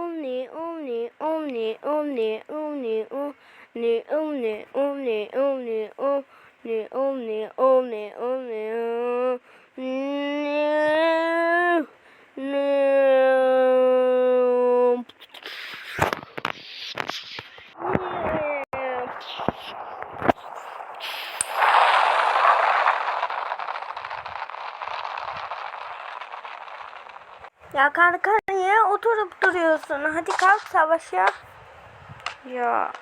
omni omni omni omni omni omni omni omni omni omni omni omni omni omni Ya kanka oturup duruyorsun? Hadi kalk savaşa. Ya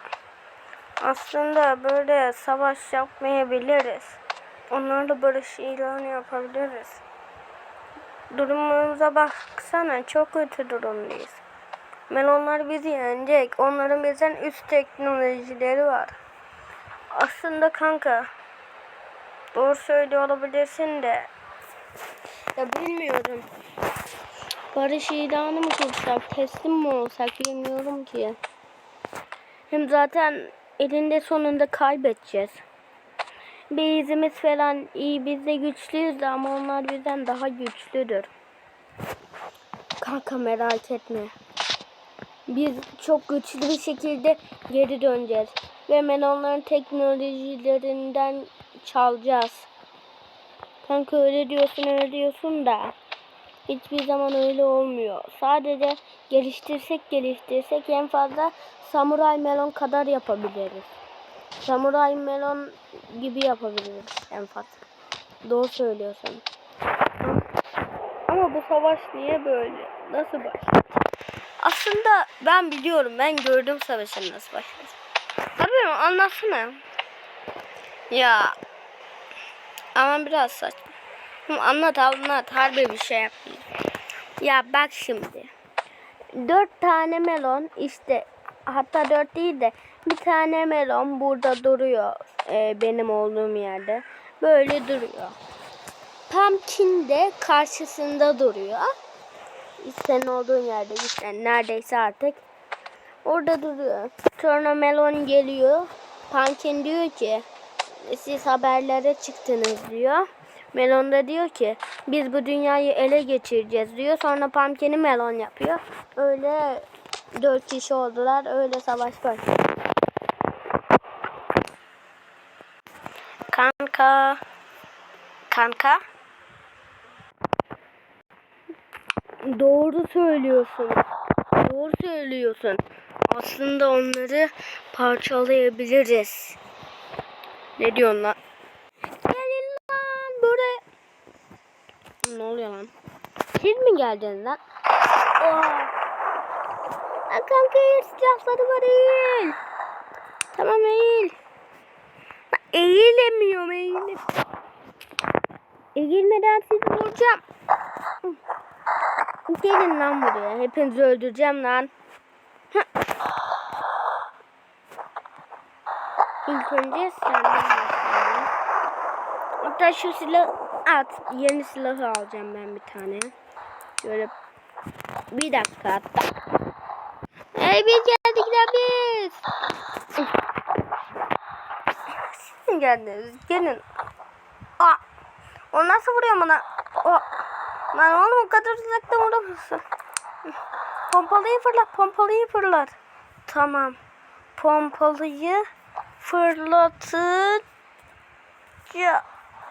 aslında böyle savaş yapmayabiliriz. Onlarla barış ilanı yapabiliriz. Durumumuza baksana çok kötü durumdayız. Melonlar bizi yenecek. Onların bizden üst teknolojileri var. Aslında kanka doğru söylüyor olabilirsin de ya bilmiyorum. Barış ilanı mı kursak, teslim mi olsak bilmiyorum ki. Hem zaten elinde sonunda kaybedeceğiz. Beyzimiz falan iyi biz de güçlüyüz de ama onlar bizden daha güçlüdür. Kanka merak etme. Biz çok güçlü bir şekilde geri döneceğiz. Ve hemen onların teknolojilerinden çalacağız. Kanka öyle diyorsun öyle diyorsun da hiçbir zaman öyle olmuyor. Sadece geliştirsek geliştirsek en fazla samuray melon kadar yapabiliriz. Samuray melon gibi yapabiliriz en fazla. Doğru söylüyorsun. Ama bu savaş niye böyle? Nasıl başladı? Aslında ben biliyorum. Ben gördüm savaşın nasıl başladı. Mi? Anlatsana. Ya. Ama biraz saçma. Anlat anlat. Harbi bir şey yapmayayım. Ya bak şimdi. Dört tane melon işte hatta dört değil de bir tane melon burada duruyor e, benim olduğum yerde. Böyle duruyor. Pumpkin de karşısında duruyor. Senin olduğun yerde işte neredeyse artık. Orada duruyor. Sonra melon geliyor. Pumpkin diyor ki siz haberlere çıktınız diyor. Melon da diyor ki biz bu dünyayı ele geçireceğiz diyor. Sonra Pumpkin'i melon yapıyor. Öyle dört kişi oldular. Öyle savaş başlıyor. Kanka. Kanka. Doğru söylüyorsun. Doğru söylüyorsun. Aslında onları parçalayabiliriz. Ne diyorsun lan? Gelin lan buraya. Ne oluyor lan? Siz mi geldiniz lan? Oha. Lan kanka eğil silahları var eğil. Tamam eğil. Eğilemiyorum eğilim. Eğilmeden sizi vuracağım. Gelin lan buraya. Hepinizi öldüreceğim lan. İlk önce senden başlayalım. Hatta şu silah at. Yeni silahı alacağım ben bir tane. Şöyle bir dakika hatta. Hey biz geldik lan biz. Siz mi geldiniz? Gelin. Aa, o nasıl vuruyor bana? O, lan oğlum o kadar uzaktan vuramazsın. Pompalıyı fırlat, pompalıyı fırlat. Tamam. Pompalıyı fırlatınca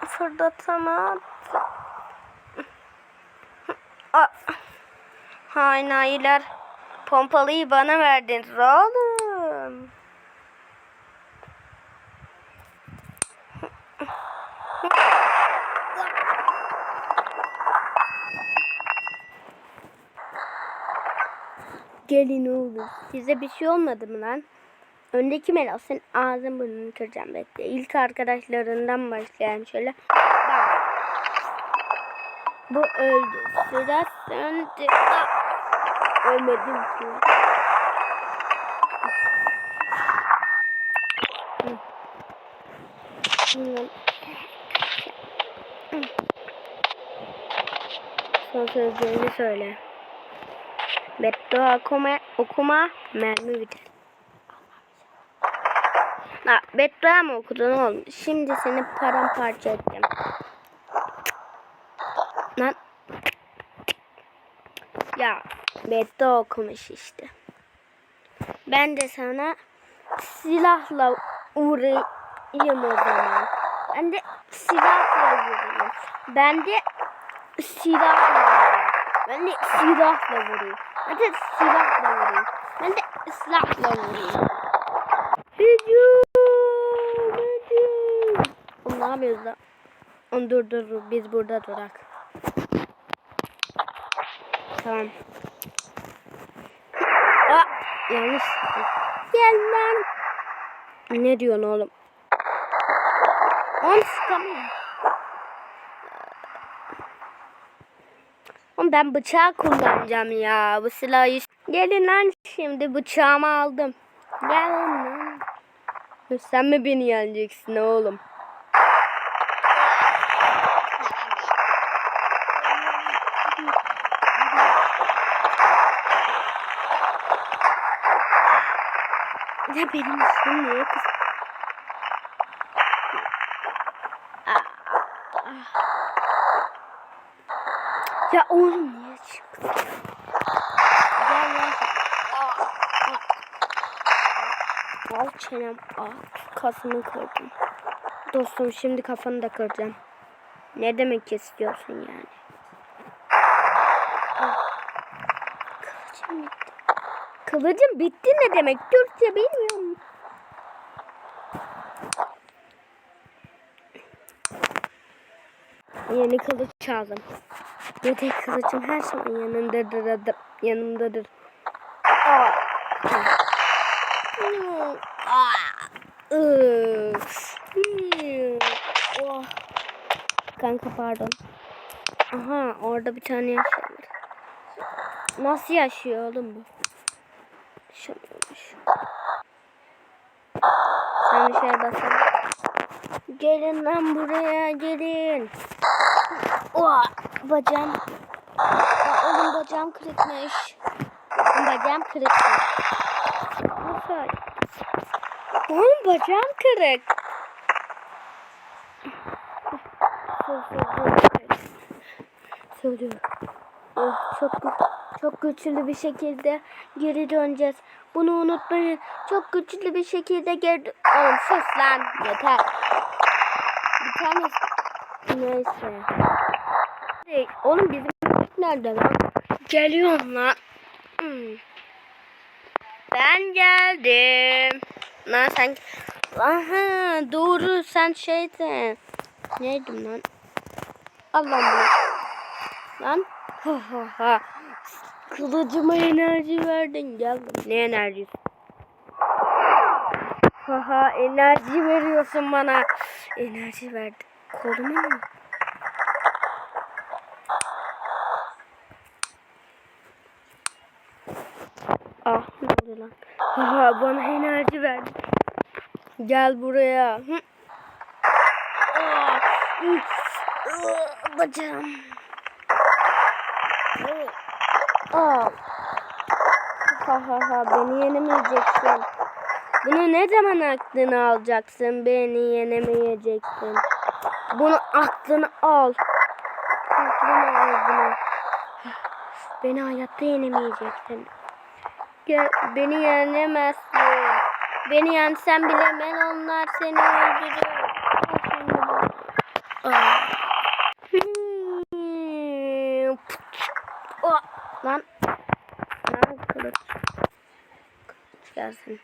fırlatamadım. Aa, Hainayiler pompalıyı bana verdiniz oğlum. Gelin oğlum. Size bir şey olmadı mı lan? Öndeki Melas senin ağzın burnunu kıracağım bekle. İlk arkadaşlarından başlayalım şöyle. Bu öldü. Sıra. Aa! Ölmedim ki. Son sözlerini söyle. Beddua okuma, okuma mermi biter. Ha, beddua mı okudun oğlum? Şimdi seni paramparça edeceğim. Lan. Ya Beddua okumuş işte. Ben de sana silahla vurayım o zaman. Ben de silahla vurayım. Ben de silahla vurayım. Ben de silahla vurayım. Ben de silahla vurayım. Ben de silahla vurayım. Hücum! Hücum! Oğlum ne yapıyoruz lan? Oğlum dur dur dur. Biz burada durak. Tamam. Aa, yanlış. Gel lan. Ne diyorsun oğlum? Oğlum sıkamıyorum. Oğlum ben bıçağı kullanacağım ya. Bu silahı. Gelin lan şimdi bıçağımı aldım. Gel lan. Sen mi beni yeneceksin oğlum? Benim üstüm niye kız? Ah. Ya oğlum niye çıktı? Gel lan. Al çenem. Aa, kafamı kırdım. Dostum şimdi kafanı da kıracağım. Ne demek istiyorsun yani? Aa. Kılıcım bitti. Kılıcım bitti ne demek? Türkçe bilmiyorum. Yeni kılıç aldım. Yedek kılıcım her zaman yanındadır. Yanımdadır. Aa. Oh. Kanka pardon. Aha orada bir tane yaşıyor. Nasıl yaşıyor oğlum bu? Yaşamıyormuş. Sen şey basalım. Gelin lan buraya gelin. Oha bacağım. Oğlum bacağım kırıkmış. Bacağım kırıkmış. Nasıl? Oğlum bacağım kırık. Söylüyorum. Oh, çok çok güçlü bir şekilde geri döneceğiz. Bunu unutmayın. Çok güçlü bir şekilde geri... Oğlum sus lan. Yeter. Bir tane... Neyse. Oğlum bizim nerede lan? Geliyorum lan. Hmm. Ben geldim. Lan sen... Aha doğru sen şeydin. Neydim lan? Allah'ım. Lan. Ha ha ha. Kılıcıma enerji verdin. Gel. Ne enerjisi? Ha ha enerji veriyorsun bana. Enerji verdin. Koluma mı? Ah ne oldu lan? Ha ha bana enerji verdin. Gel buraya. Hı. Ah, Aa. Ha ha ha beni yenemeyeceksin. Bunu ne zaman aklına alacaksın? Beni yenemeyeceksin. Bunu aklına al. Aklına al bunu. Beni hayatta yenemeyeceksin. Gel, beni yenemezsin. Beni yensen bile ben onlar seni öldürür. Al. Hmm. Oh, Lan. Lan kılıç. Oh.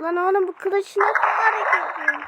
Lan oğlum bu kılıç nasıl hareket ediyor?